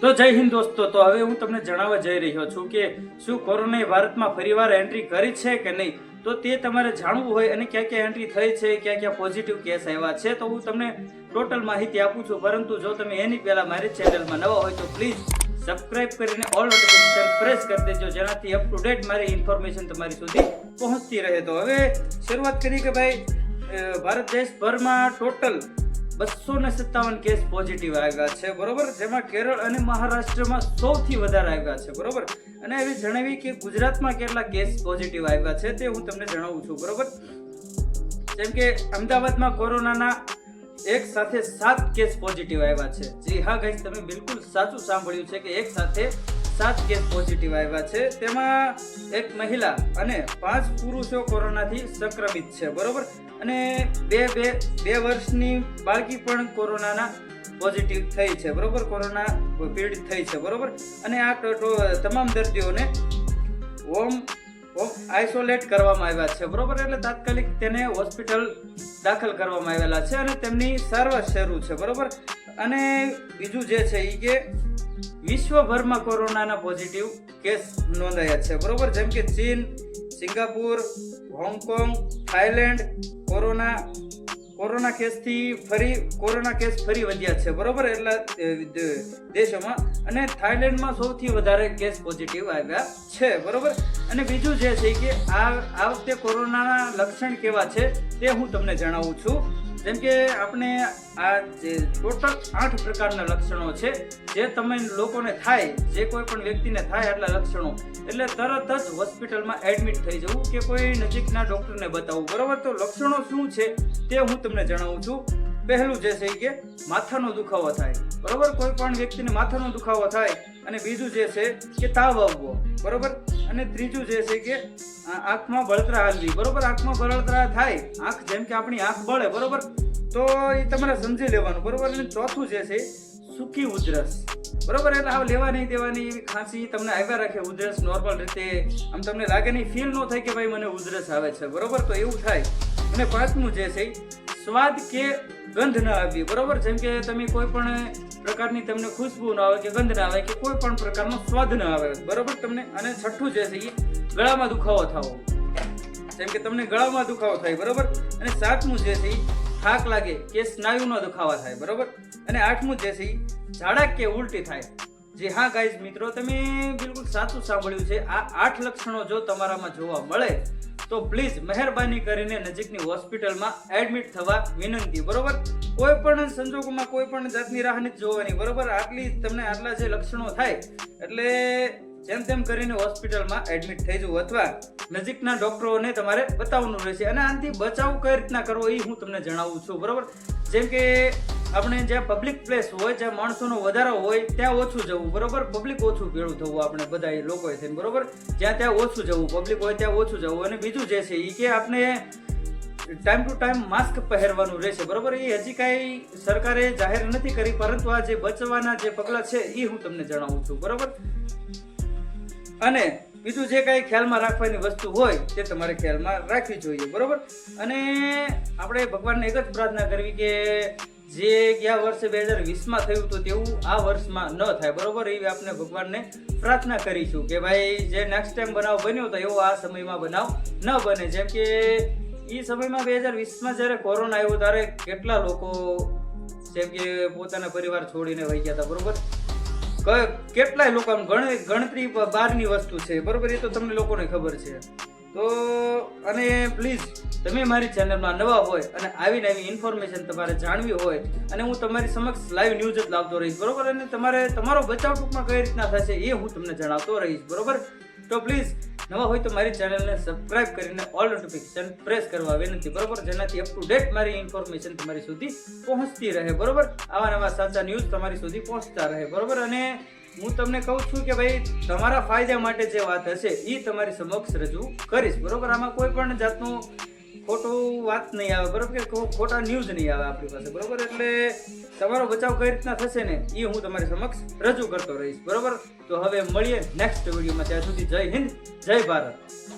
તો જય હિન્દ દોસ્તો, તો હવે હું તમને જણાવવા જઈ રહ્યો છું કે શું કોરોનાએ ભારતમાં ફરીવાર એન્ટ્રી કરી છે કે નહીં? તો તે તમારે જાણવું હોય અને ક્યાં ક્યાં એન્ટ્રી થઈ છે, ક્યાં ક્યાં પોઝિટિવ કેસ આવ્યા છે, તો હું તમને ટોટલ માહિતી આપું છું. પરંતુ જો તમે એની પહેલાં મારી ચેનલમાં નવા હોય તો પ્લીઝ સબસ્ક્રાઇબ કરીને ઓલ નોટિફિકેશન પ્રેસ કરી દેજો, જેનાથી અપ ટુ ડેટ મારી ઇન્ફોર્મેશન તમારી સુધી પહોંચતી રહે. તો હવે શરૂઆત કરી કે ભાઈ ભારત દેશભરમાં ટોટલ બસો ને સત્તાવન કેસ પોઝિટિવ આવ્યા છે, બરોબર? જેમાં કેરળ અને મહારાષ્ટ્રમાં સૌથી વધારે આવ્યા છે, બરોબર? અને એવી જણાવી કે ગુજરાતમાં કેટલા કેસ પોઝિટિવ આવ્યા છે તે હું તમને જણાવું છું, બરોબર? જેમ કે અમદાવાદમાં કોરોનાના એક સાથે સાત કેસ પોઝિટિવ આવ્યા છે. જી હા ગાઈસ તમે બિલકુલ સાચું સાંભળ્યું છે કે એક સાથે સાત કેસ પોઝિટિવ આવ્યા છે. તેમાં એક મહિલા અને પાંચ પુરુષો કોરોનાથી સંક્રમિત છે, બરોબર? અને બે બે બે વર્ષની બાળકી પણ કોરોનાના પોઝિટિવ થઈ છે, બરોબર? કોરોના પીડિત થઈ છે, બરોબર? અને આ તમામ દર્દીઓને હોમ આઇસોલેટ કરવામાં આવ્યા છે, બરોબર? એટલે તાત્કાલિક તેને હોસ્પિટલ દાખલ કરવામાં આવેલા છે અને તેમની સારવાર શરૂ છે, બરોબર? અને બીજું જે છે એ કે વિશ્વભરમાં કોરોનાના પોઝિટિવ કેસ નોંધાયા છે. બરોબર? જેમ કે ચીન, Singapore, Hong Kong Thailand corona corona કેસથી ફરી, કોરોના કેસ ફરી વધ્યા છે. બરોબર? એટલા દેશોમાં અને થાઇલેન્ડમાં સૌથી વધારે કેસ પોઝિટિવ આવ્યા છે. બરોબર? અને બીજું જે છે કે આ આ વખતે કોરોનાના લક્ષણ કેવા છે તે હું તમને જણાવું છું. જેમ કે આપણે આ જે ટોટલ આઠ પ્રકારના લક્ષણો છે, જે તમે લોકોને થાય, જે કોઈ પણ વ્યક્તિને થાય આટલા લક્ષણો. એટલે તરત જ હોસ્પિટલમાં એડમિટ થઈ જવું કે કોઈ નજીકના ડૉક્ટરને બતાવવું. બરાબર? તો લક્ષણો શું છે તે હું તમને જણાવું છું. પહેલું જે છે કે માથાનો દુખાવો થાય. બરાબર? કોઈ પણ વ્યક્તિને માથાનો દુખાવો થાય અને બીજું જે છે કે તાવ આવવો. બરોબર? અને ત્રીજું જે છે કે આંખમાં બળતરા હાલવી બરોબર? આંખમાં બળતરા થાય, આંખ જેમ કે આપણી આંખ બળે, બરોબર? તો એ તમારે સમજી લેવાનું, બરોબર? અને ચોથું જે છે, સૂકી ઉધરસ, બરોબર? એટલે હવે લેવા નહીં દેવાની એવી ખાંસી તમને આવ્યા રાખે ઉધરસ નોર્મલ રીતે. આમ તમને લાગે નહીં ફીલ ન થાય કે ભાઈ મને ઉધરસ આવે છે, બરોબર? તો એવું થાય. અને પાંચમું જે છે સ્વાદ કે ગંધ ન આવવી, બરોબર? જેમ કે તમે કોઈ પણ પ્રકારની તમને ખુશ્બુ ન આવે કે ગંધ ના આવે કે કોઈ પણ પ્રકારનો સ્વાદ ન આવે, બરોબર? તમને અને છઠ્ઠું જે છે એ ગળામાં દુખાવો થવો. જેમ કે તમને ગળામાં દુખાવો થાય, બરોબર? અને સાતમું જે છે થાક લાગે કે સ્નાયુનો દુખાવા થાય, બરોબર? અને આઠમું જે છે એ ઝાડા કે ઉલટી થાય. જે હા ગાઈઝ મિત્રો, તમે બિલકુલ સાચું સાંભળ્યું છે. આ આઠ લક્ષણો જો તમારામાં જોવા મળે તો પ્લીઝ મહેરબાની કરીને નજીકની હોસ્પિટલમાં એડમિટ થવા વિનંતી, બરોબર? કોઈ પણ સંજોગોમાં કોઈ પણ જાતની રાહ નથી જોવાની, બરોબર? આટલી તમને આટલા જે લક્ષણો થાય, એટલે જેમ તેમ કરીને હોસ્પિટલમાં એડમિટ થઈ જવું અથવા નજીકના ડોક્ટરોને તમારે બતાવવાનું રહેશે. અને આનાથી બચાવ કઈ રીતના કરવો એ હું તમને જણાવું છું, બરોબર? જેમ કે આપણે જ્યાં પબ્લિક પ્લેસ હોય જ્યાં માણસોનો વધારો હોય, ત્યાં ઓછું જવું, બરોબર? પબ્લિક ઓછું ભેળું થવું આપણે બધા એ લોકોએ થઈને, બરોબર? જ્યાં ત્યાં ઓછું જવું પબ્લિક હોય ત્યાં ઓછું જવું. અને બીજું જે છે એ કે આપણે ટાઈમ ટુ ટાઈમ માસ્ક પહેરવાનું રહેશે, બરોબર? એ હજી કાંઈ સરકારે જાહેર નથી કરી, પરંતુ આ જે બચવાના જે પગલાં છે એ હું તમને જણાવું છું, બરોબર? અને બીજું જે કાંઈ ખ્યાલમાં રાખવાની વસ્તુ હોય, તે તમારે ખ્યાલમાં રાખવી જોઈએ, બરોબર? અને આપણે ભગવાનને એક જ પ્રાર્થના કરવી કે જે ગયા વર્ષે બે હજાર વીસમાં થયું હતું તેવું આ વર્ષમાં ન થાય, બરોબર? એવી આપણે ભગવાનને પ્રાર્થના કરીશું કે ભાઈ, જે નેક્સ્ટ ટાઈમ બનાવ બન્યો તો એવો આ સમયમાં બનાવ ન બને. જેમ કે એ સમયમાં બે હજાર વીસમાં જ્યારે કોરોના આવ્યો ત્યારે કેટલા લોકો, જેમ કે પોતાના પરિવાર છોડીને વહી ગયા હતા, બરોબર? કેટલાય લોકો ગણતરી બહારની વસ્તુ છે, બરોબર? એ તો તમને લોકોને ખબર છે. તો, અને પ્લીઝ તમે મારી ચેનલમાં નવા હોય અને આવી નવી ઇન્ફોર્મેશન તમારે જાણવી હોય અને હું તમારી સમક્ષ લાઈવ ન્યૂઝ જ લાવતો રહીશ, બરોબર? અને તમારે તમારો બચાવ ટૂંકમાં કઈ રીતના થશે એ હું તમને જણાવતો રહીશ, બરોબર? તો પ્લીઝ નવા હોય તો મારી ચેનલને સબસ્ક્રાઇબ કરીને ઓલ નોટિફિકેશન પ્રેસ કરવા વિનંતી, બરોબર? જેનાથી અપ ટુ ડેટ મારી ઇન્ફોર્મેશન તમારી સુધી પહોંચતી રહે, બરોબર? આવા નવા સાચા ન્યૂઝ તમારી સુધી પહોંચતા રહે, બરોબર? અને હું તમને કહું છું કે ભાઈ, તમારા ફાયદા માટે જે વાત હશે એ તમારી સમક્ષ રજૂ કરીશ, બરોબર? આમાં કોઈ પણ જાતનું ખોટું વાત નહીં આવે, બરોબર? કે ખોટા ન્યૂઝ નહીં આવે આપણી પાસે, બરોબર? એટલે તમારો બચાવ કઈ રીતના થશે ને એ હું તમારી સમક્ષ રજૂ કરતો રહીશ, બરોબર? તો હવે મળીએ નેક્સ્ટ વિડીયોમાં ત્યાં સુધી જય હિન્દ, જય ભારત.